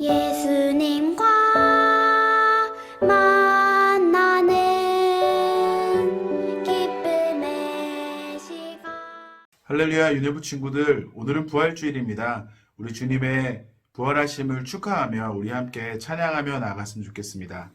예수님과 만나는 기쁨의 시간 할렐루야 유네부 친구들 오늘은 부활주일입니다. 우리 주님의 부활하심을 축하하며 우리 함께 찬양하며 나갔으면 좋겠습니다.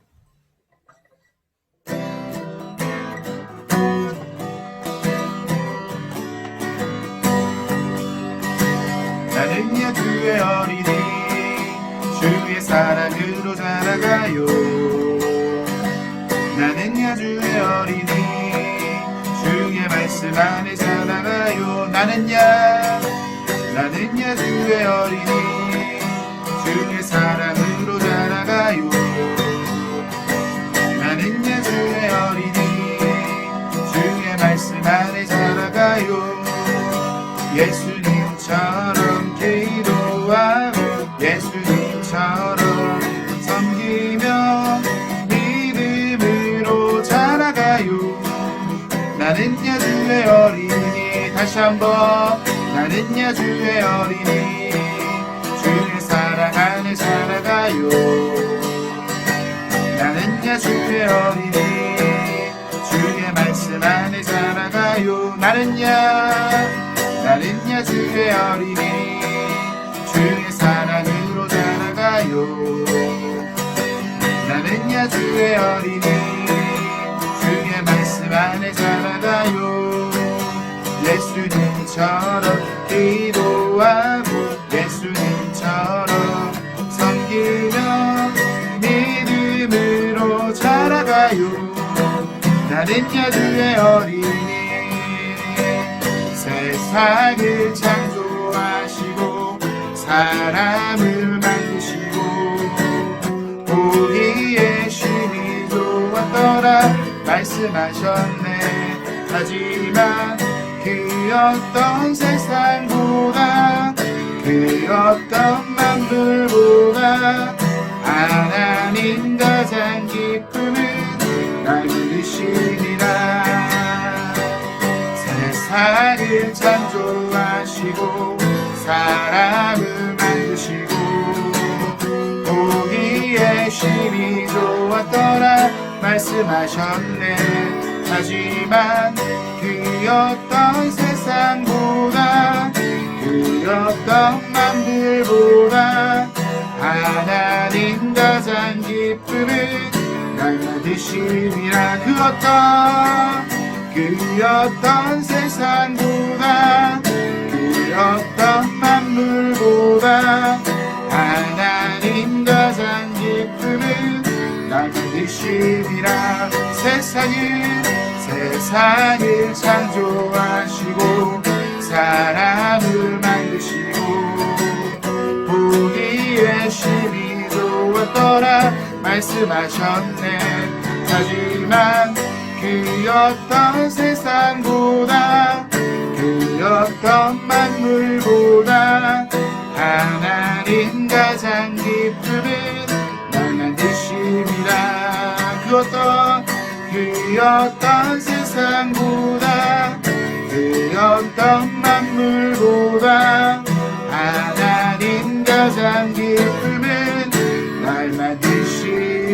사랑으로 자라가요. 나는 야 주의 어린이 주의 말씀 안에 자라가요. 나는 야 나는 야 주의 어린이 주의 사랑 다시 한번 나는 야주의 어린이 주의 사랑 안에 살아가요. 나는 야주의 어린이 주의 말씀 안에 살아가요. 나는 야 나는야 주의 어린이 주의 사랑으로 자라가요. 나는야 주의 어린이 예수님처럼 기도하고 예수님처럼 섬기며 믿음으로 자라가요. 나는 야 주의 어린이 세상을 창조하시고 사람을 만드시고 보기에 심히 좋았더라 말씀하셨네. 하지만 그 어떤 세상보다 그 어떤 만물보다 하나님 가장 기쁨은 날 믿으시니라 세상을 창조하시고 사람을 만드시고 보기에 심히 좋았더라 말씀하셨네. 하지만 그 어떤 세상보다 그 어떤 만물보다 하나님 가장 기쁨은 날 받으시리라 그 어떤 그 어떤 세상보다 그 어떤 만물보다 하나님 가장 기쁨은 날 받으시리라 세상을 세상을 창조하시고 사람을 만드시고 보기에 심히 좋았더라 말씀하셨네. 하지만 그 어떤 세상보다 그 어떤 만물보다 하나님 가장 기쁨은 날 만드심이라 그 어떤 그 어떤 세상보다 그 어떤 만물보다 하나님 가장 기쁨은 날 만드심이라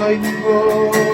예배자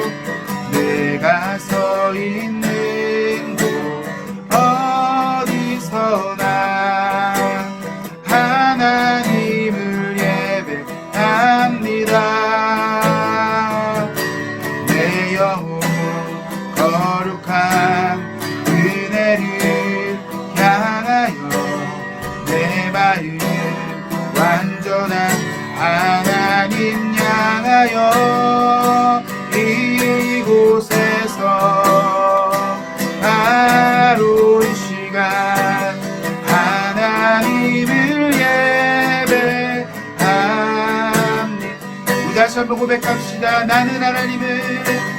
고백합시다. 나는 하나님을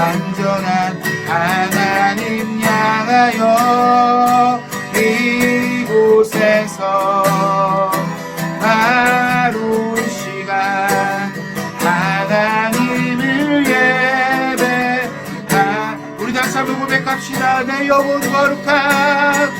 완전한 하나님 향하여 이곳에서 이 시간 하나님을 예배하 우리 다시 한번 고백합시다. 내 영혼 거룩한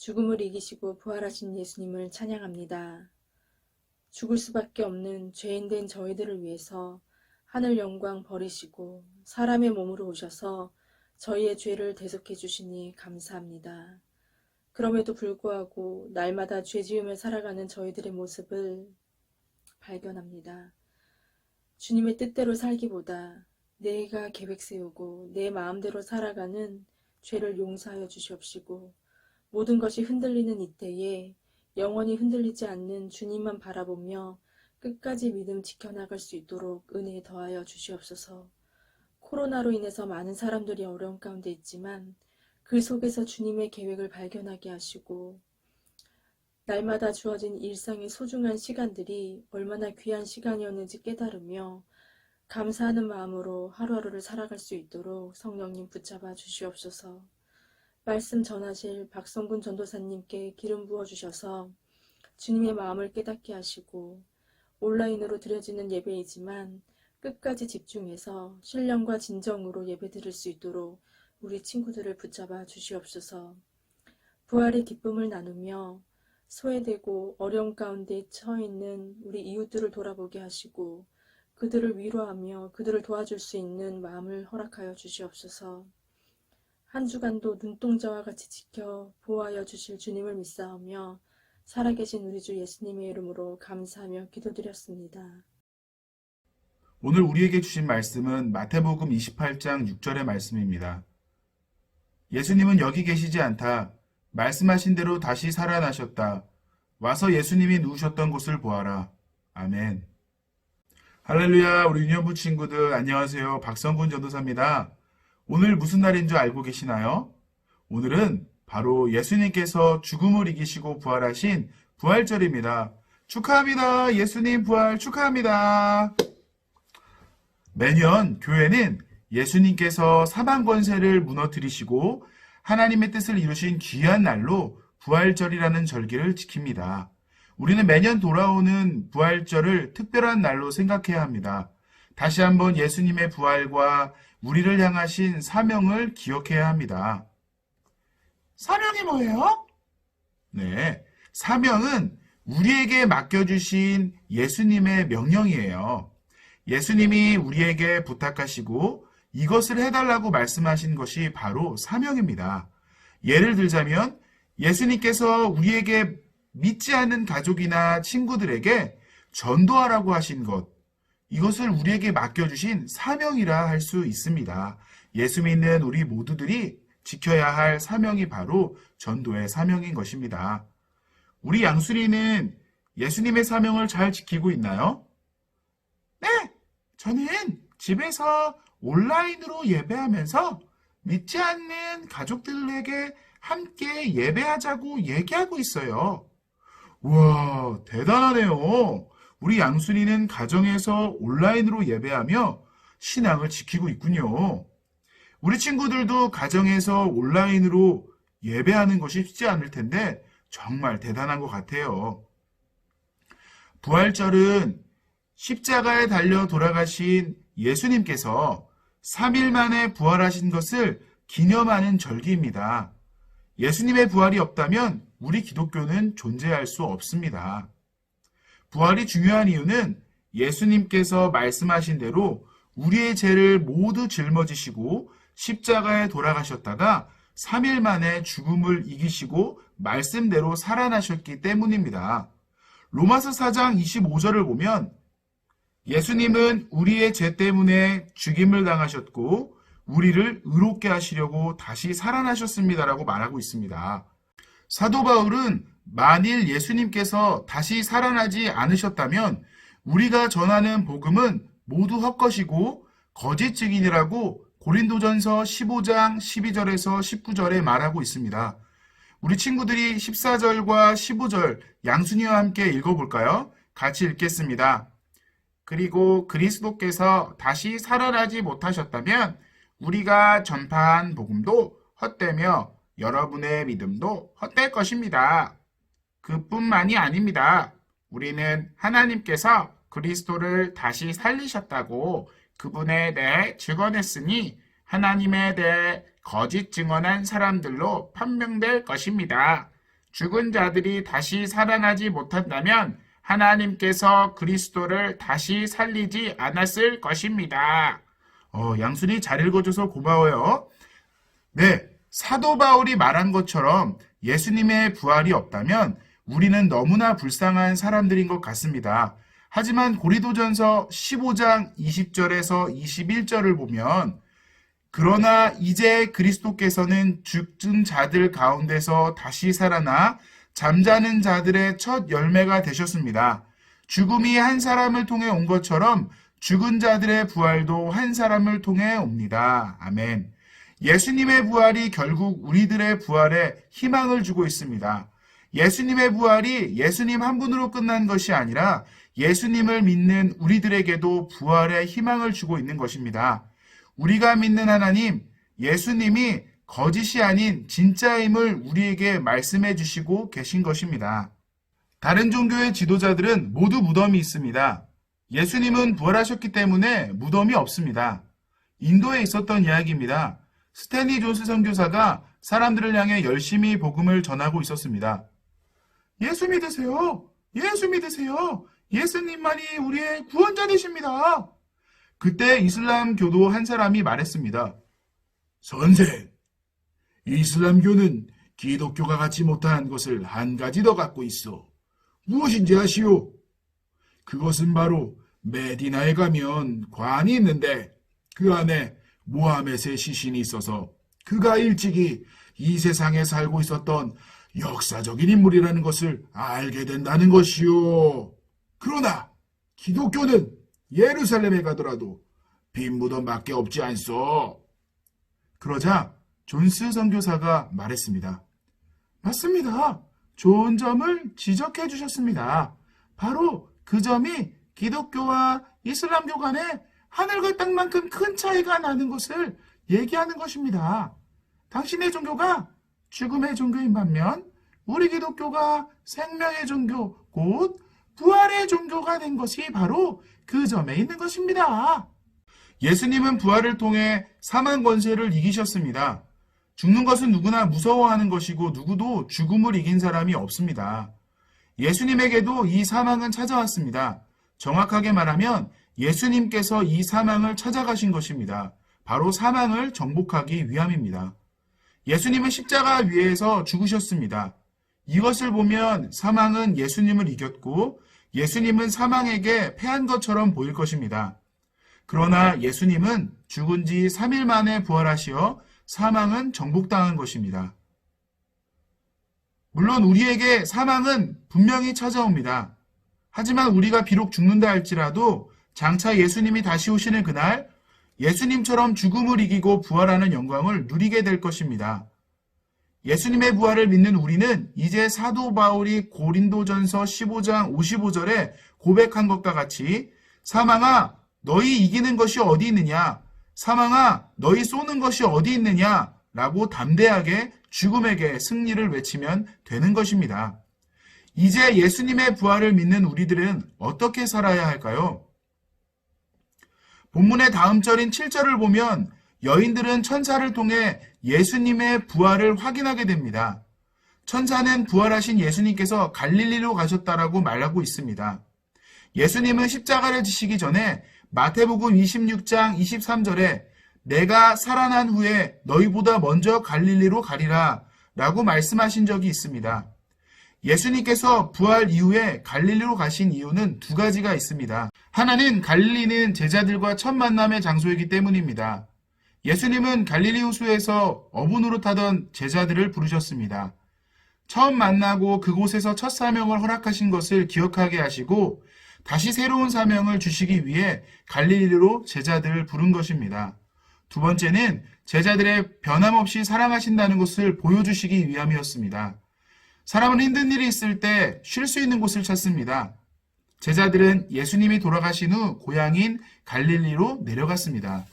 죽음을 이기시고 부활하신 예수님을 찬양합니다. 죽을 수밖에 없는 죄인된 저희들을 위해서 하늘 영광 버리시고 사람의 몸으로 오셔서 저희의 죄를 대속해 주시니 감사합니다. 그럼에도 불구하고 날마다 죄 지으며 살아가는 저희들의 모습을 발견합니다. 주님의 뜻대로 살기보다 내가 계획 세우고 내 마음대로 살아가는 죄를 용서하여 주시옵시고 모든 것이 흔들리는 이때에 영원히 흔들리지 않는 주님만 바라보며 끝까지 믿음 지켜나갈 수 있도록 은혜 더하여 주시옵소서. 코로나로 인해서 많은 사람들이 어려운 가운데 있지만 그 속에서 주님의 계획을 발견하게 하시고 날마다 주어진 일상의 소중한 시간들이 얼마나 귀한 시간이었는지 깨달으며 감사하는 마음으로 하루하루를 살아갈 수 있도록 성령님 붙잡아 주시옵소서. 말씀 전하실 박성군 전도사님께 기름 부어 주셔서 주님의 마음을 깨닫게 하시고 온라인으로 드려지는 예배이지만 끝까지 집중해서 신령과 진정으로 예배 드릴 수 있도록 우리 친구들을 붙잡아 주시옵소서. 부활의 기쁨을 나누며 소외되고 어려움 가운데 처해 있는 우리 이웃들을 돌아보게 하시고 그들을 위로하며 그들을 도와줄 수 있는 마음을 허락하여 주시옵소서. 한 주간도 눈동자와 같이 지켜 보호하여 주실 주님을 믿사오며 살아계신 우리 주 예수님의 이름으로 감사하며 기도드렸습니다. 오늘 우리에게 주신 말씀은 마태복음 28장 6절의 말씀입니다. 예수님은 여기 계시지 않다. 말씀하신 대로 다시 살아나셨다. 와서 예수님이 누우셨던 곳을 보아라. 아멘. 할렐루야, 우리 유년부 친구들 안녕하세요. 박성군 전도사입니다. 오늘 무슨 날인 줄 알고 계시나요? 오늘은 바로 예수님께서 죽음을 이기시고 부활하신 부활절입니다. 축하합니다. 예수님 부활 축하합니다. 매년 교회는 예수님께서 사망 권세를 무너뜨리시고 하나님의 뜻을 이루신 귀한 날로 부활절이라는 절기를 지킵니다. 우리는 매년 돌아오는 부활절을 특별한 날로 생각해야 합니다. 다시 한번 예수님의 부활과 우리를 향하신 사명을 기억해야 합니다. 사명이 뭐예요? 네. 사명은 우리에게 맡겨주신 예수님의 명령이에요. 예수님이 우리에게 부탁하시고 이것을 해달라고 말씀하신 것이 바로 사명입니다. 예를 들자면 예수님께서 우리에게 믿지 않는 가족이나 친구들에게 전도하라고 하신 것, 이것을 우리에게 맡겨주신 사명이라 할 수 있습니다. 예수 믿는 우리 모두들이 지켜야 할 사명이 바로 전도의 사명인 것입니다. 우리 양수리는 예수님의 사명을 잘 지키고 있나요? 저는 집에서 온라인으로 예배하면서 믿지 않는 가족들에게 함께 예배하자고 얘기하고 있어요. 우와, 대단하네요. 우리 양순이는 가정에서 온라인으로 예배하며 신앙을 지키고 있군요. 우리 친구들도 가정에서 온라인으로 예배하는 것이 쉽지 않을 텐데 정말 대단한 것 같아요. 부활절은 십자가에 달려 돌아가신 예수님께서 3일 만에 부활하신 것을 기념하는 절기입니다. 예수님의 부활이 없다면 우리 기독교는 존재할 수 없습니다. 부활이 중요한 이유는 예수님께서 말씀하신 대로 우리의 죄를 모두 짊어지시고 십자가에 돌아가셨다가 3일 만에 죽음을 이기시고 말씀대로 살아나셨기 때문입니다. 로마서 4장 25절을 보면 예수님은 우리의 죄 때문에 죽임을 당하셨고 우리를 의롭게 하시려고 다시 살아나셨습니다라고 말하고 있습니다. 사도 바울은 만일 예수님께서 다시 살아나지 않으셨다면 우리가 전하는 복음은 모두 헛것이고 거짓 증인이라고 고린도전서 15장 12절에서 19절에 말하고 있습니다. 우리 친구들이 14절과 15절 양순이와 함께 읽어볼까요? 같이 읽겠습니다. 그리고 그리스도께서 다시 살아나지 못하셨다면 우리가 전파한 복음도 헛되며 여러분의 믿음도 헛될 것입니다. 그뿐만이 아닙니다. 우리는 하나님께서 그리스도를 다시 살리셨다고 그분에 대해 증언했으니 하나님에 대해 거짓 증언한 사람들로 판명될 것입니다. 죽은 자들이 다시 살아나지 못한다면 하나님께서 그리스도를 다시 살리지 않았을 것입니다. 어, 양순이 잘 읽어줘서 고마워요. 네, 사도 바울이 말한 것처럼 예수님의 부활이 없다면 우리는 너무나 불쌍한 사람들인 것 같습니다. 하지만 고리도전서 15장 20절에서 21절을 보면 그러나 이제 그리스도께서는 죽은 자들 가운데서 다시 살아나 잠자는 자들의 첫 열매가 되셨습니다. 죽음이 한 사람을 통해 온 것처럼 죽은 자들의 부활도 한 사람을 통해 옵니다. 아멘. 예수님의 부활이 결국 우리들의 부활에 희망을 주고 있습니다. 예수님의 부활이 예수님 한 분으로 끝난 것이 아니라 예수님을 믿는 우리들에게도 부활의 희망을 주고 있는 것입니다. 우리가 믿는 하나님, 예수님이 거짓이 아닌 진짜임을 우리에게 말씀해 주시고 계신 것입니다. 다른 종교의 지도자들은 모두 무덤이 있습니다. 예수님은 부활하셨기 때문에 무덤이 없습니다. 인도에 있었던 이야기입니다. 스탠리 존스 선교사가 사람들을 향해 열심히 복음을 전하고 있었습니다. 예수 믿으세요. 예수 믿으세요. 예수님만이 우리의 구원자 되십니다. 그때 이슬람 교도 한 사람이 말했습니다. 선생, 이슬람교는 기독교가 갖지 못한 것을 한 가지 더 갖고 있어. 무엇인지 아시오? 그것은 바로 메디나에 가면 관이 있는데 그 안에 모하멧의 시신이 있어서 그가 일찍이 이 세상에 살고 있었던 역사적인 인물이라는 것을 알게 된다는 것이요. 그러나 기독교는 예루살렘에 가더라도 빈 무덤밖에 없지 않소. 그러자 존스 선교사가 말했습니다. 맞습니다. 좋은 점을 지적해 주셨습니다. 바로 그 점이 기독교와 이슬람교 간에 하늘과 땅만큼 큰 차이가 나는 것을 얘기하는 것입니다. 당신의 종교가 죽음의 종교인 반면 우리 기독교가 생명의 종교, 곧 부활의 종교가 된 것이 바로 그 점에 있는 것입니다. 예수님은 부활을 통해 사망 권세를 이기셨습니다. 죽는 것은 누구나 무서워하는 것이고 누구도 죽음을 이긴 사람이 없습니다. 예수님에게도 이 사망은 찾아왔습니다. 정확하게 말하면 예수님께서 이 사망을 찾아가신 것입니다. 바로 사망을 정복하기 위함입니다. 예수님은 십자가 위에서 죽으셨습니다. 이것을 보면 사망은 예수님을 이겼고 예수님은 사망에게 패한 것처럼 보일 것입니다. 그러나 예수님은 죽은 지 3일 만에 부활하시어 사망은 정복당한 것입니다. 물론 우리에게 사망은 분명히 찾아옵니다. 하지만 우리가 비록 죽는다 할지라도 장차 예수님이 다시 오시는 그날 예수님처럼 죽음을 이기고 부활하는 영광을 누리게 될 것입니다. 예수님의 부활을 믿는 우리는 이제 사도 바울이 고린도전서 15장 55절에 고백한 것과 같이 사망아 너희 이기는 것이 어디 있느냐 사망아 너희 쏘는 것이 어디 있느냐 라고 담대하게 죽음에게 승리를 외치면 되는 것입니다. 이제 예수님의 부활을 믿는 우리들은 어떻게 살아야 할까요? 본문의 다음 절인 7절을 보면 여인들은 천사를 통해 예수님의 부활을 확인하게 됩니다. 천사는 부활하신 예수님께서 갈릴리로 가셨다라고 말하고 있습니다. 예수님은 십자가를 지시기 전에 마태복음 26장 23절에 내가 살아난 후에 너희보다 먼저 갈릴리로 가리라 라고 말씀하신 적이 있습니다. 예수님께서 부활 이후에 갈릴리로 가신 이유는 두 가지가 있습니다. 하나는 갈릴리는 제자들과 첫 만남의 장소이기 때문입니다. 예수님은 갈릴리 호수에서 어부노로 타던 제자들을 부르셨습니다. 처음 만나고 그곳에서 첫 사명을 허락하신 것을 기억하게 하시고 다시 새로운 사명을 주시기 위해 갈릴리로 제자들을 부른 것입니다. 두 번째는 제자들의 변함없이 사랑하신다는 것을 보여주시기 위함이었습니다. 사람은 힘든 일이 있을 때 쉴 수 있는 곳을 찾습니다. 제자들은 예수님이 돌아가신 후 고향인 갈릴리로 내려갔습니다.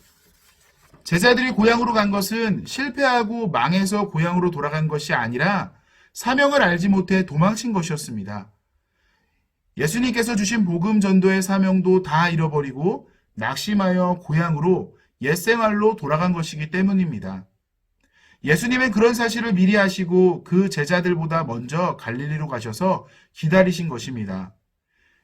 제자들이 고향으로 간 것은 실패하고 망해서 고향으로 돌아간 것이 아니라 사명을 알지 못해 도망친 것이었습니다. 예수님께서 주신 복음 전도의 사명도 다 잃어버리고 낙심하여 고향으로 옛생활로 돌아간 것이기 때문입니다. 예수님은 그런 사실을 미리 하시고 그 제자들보다 먼저 갈릴리로 가셔서 기다리신 것입니다.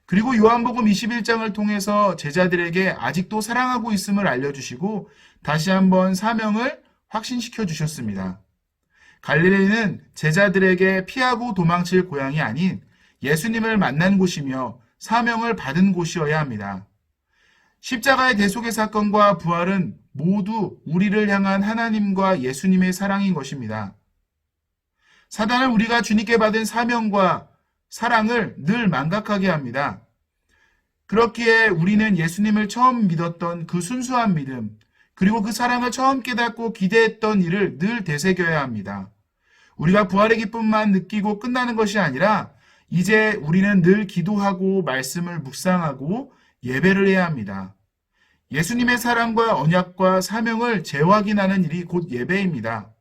그리고 요한복음 21장을 통해서 제자들에게 아직도 사랑하고 있음을 알려주시고 다시 한번 사명을 확신시켜 주셨습니다. 갈릴리는 제자들에게 피하고 도망칠 고향이 아닌 예수님을 만난 곳이며 사명을 받은 곳이어야 합니다. 십자가의 대속의 사건과 부활은 모두 우리를 향한 하나님과 예수님의 사랑인 것입니다. 사단은 우리가 주님께 받은 사명과 사랑을 늘 망각하게 합니다. 그렇기에 우리는 예수님을 처음 믿었던 그 순수한 믿음, 그리고 그 사랑을 처음 깨닫고 기대했던 일을 늘 되새겨야 합니다. 우리가 부활의 기쁨만 느끼고 끝나는 것이 아니라 이제 우리는 늘 기도하고 말씀을 묵상하고 예배를 해야 합니다. 예수님의 사랑과 언약과 사명을 재확인하는 일이 곧 예배입니다.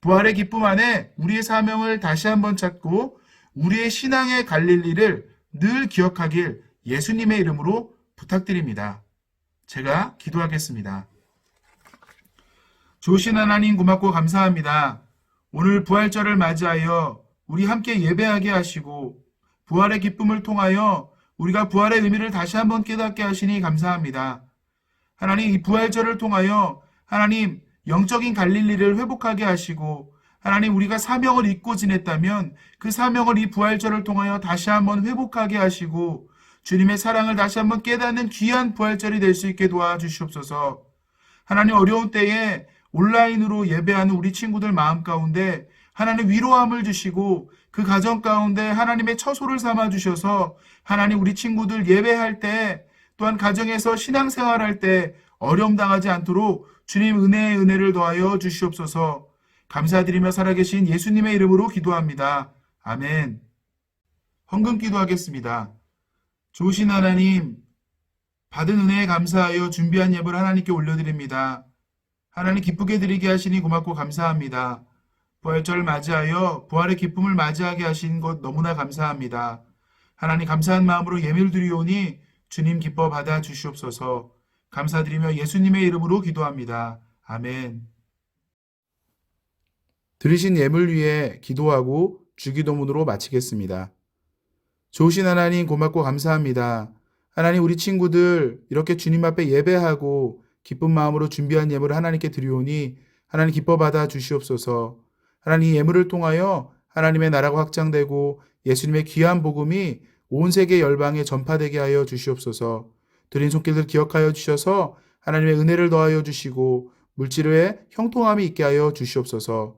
부활의 기쁨 안에 우리의 사명을 다시 한번 찾고 우리의 신앙의 갈릴리를 늘 기억하길 예수님의 이름으로 부탁드립니다. 제가 기도하겠습니다. 좋으신 하나님 고맙고 감사합니다. 오늘 부활절을 맞이하여 우리 함께 예배하게 하시고 부활의 기쁨을 통하여 우리가 부활의 의미를 다시 한번 깨닫게 하시니 감사합니다. 하나님 이 부활절을 통하여 하나님 영적인 갈릴리를 회복하게 하시고 하나님 우리가 사명을 잊고 지냈다면 그 사명을 이 부활절을 통하여 다시 한번 회복하게 하시고 주님의 사랑을 다시 한번 깨닫는 귀한 부활절이 될 수 있게 도와주시옵소서. 하나님 어려운 때에 온라인으로 예배하는 우리 친구들 마음 가운데 하나님 위로함을 주시고 그 가정 가운데 하나님의 처소를 삼아 주셔서 하나님 우리 친구들 예배할 때 또한 가정에서 신앙생활할 때 어려움 당하지 않도록 주님 은혜의 은혜를 더하여 주시옵소서. 감사드리며 살아계신 예수님의 이름으로 기도합니다. 아멘. 헌금 기도하겠습니다. 좋으신 하나님, 받은 은혜에 감사하여 준비한 예물 하나님께 올려드립니다. 하나님 기쁘게 드리게 하시니 고맙고 감사합니다. 부활절을 맞이하여 부활의 기쁨을 맞이하게 하신 것 너무나 감사합니다. 하나님 감사한 마음으로 예물 드리오니 주님 기뻐 받아 주시옵소서. 감사드리며 예수님의 이름으로 기도합니다. 아멘. 드리신 예물 위에 기도하고 주기도문으로 마치겠습니다. 좋으신 하나님 고맙고 감사합니다. 하나님 우리 친구들 이렇게 주님 앞에 예배하고 기쁜 마음으로 준비한 예물을 하나님께 드리오니 하나님 기뻐 받아 주시옵소서. 하나님 이 예물을 통하여 하나님의 나라가 확장되고 예수님의 귀한 복음이 온 세계 열방에 전파되게 하여 주시옵소서. 드린 손길들 기억하여 주셔서 하나님의 은혜를 더하여 주시고 물질의 형통함이 있게 하여 주시옵소서.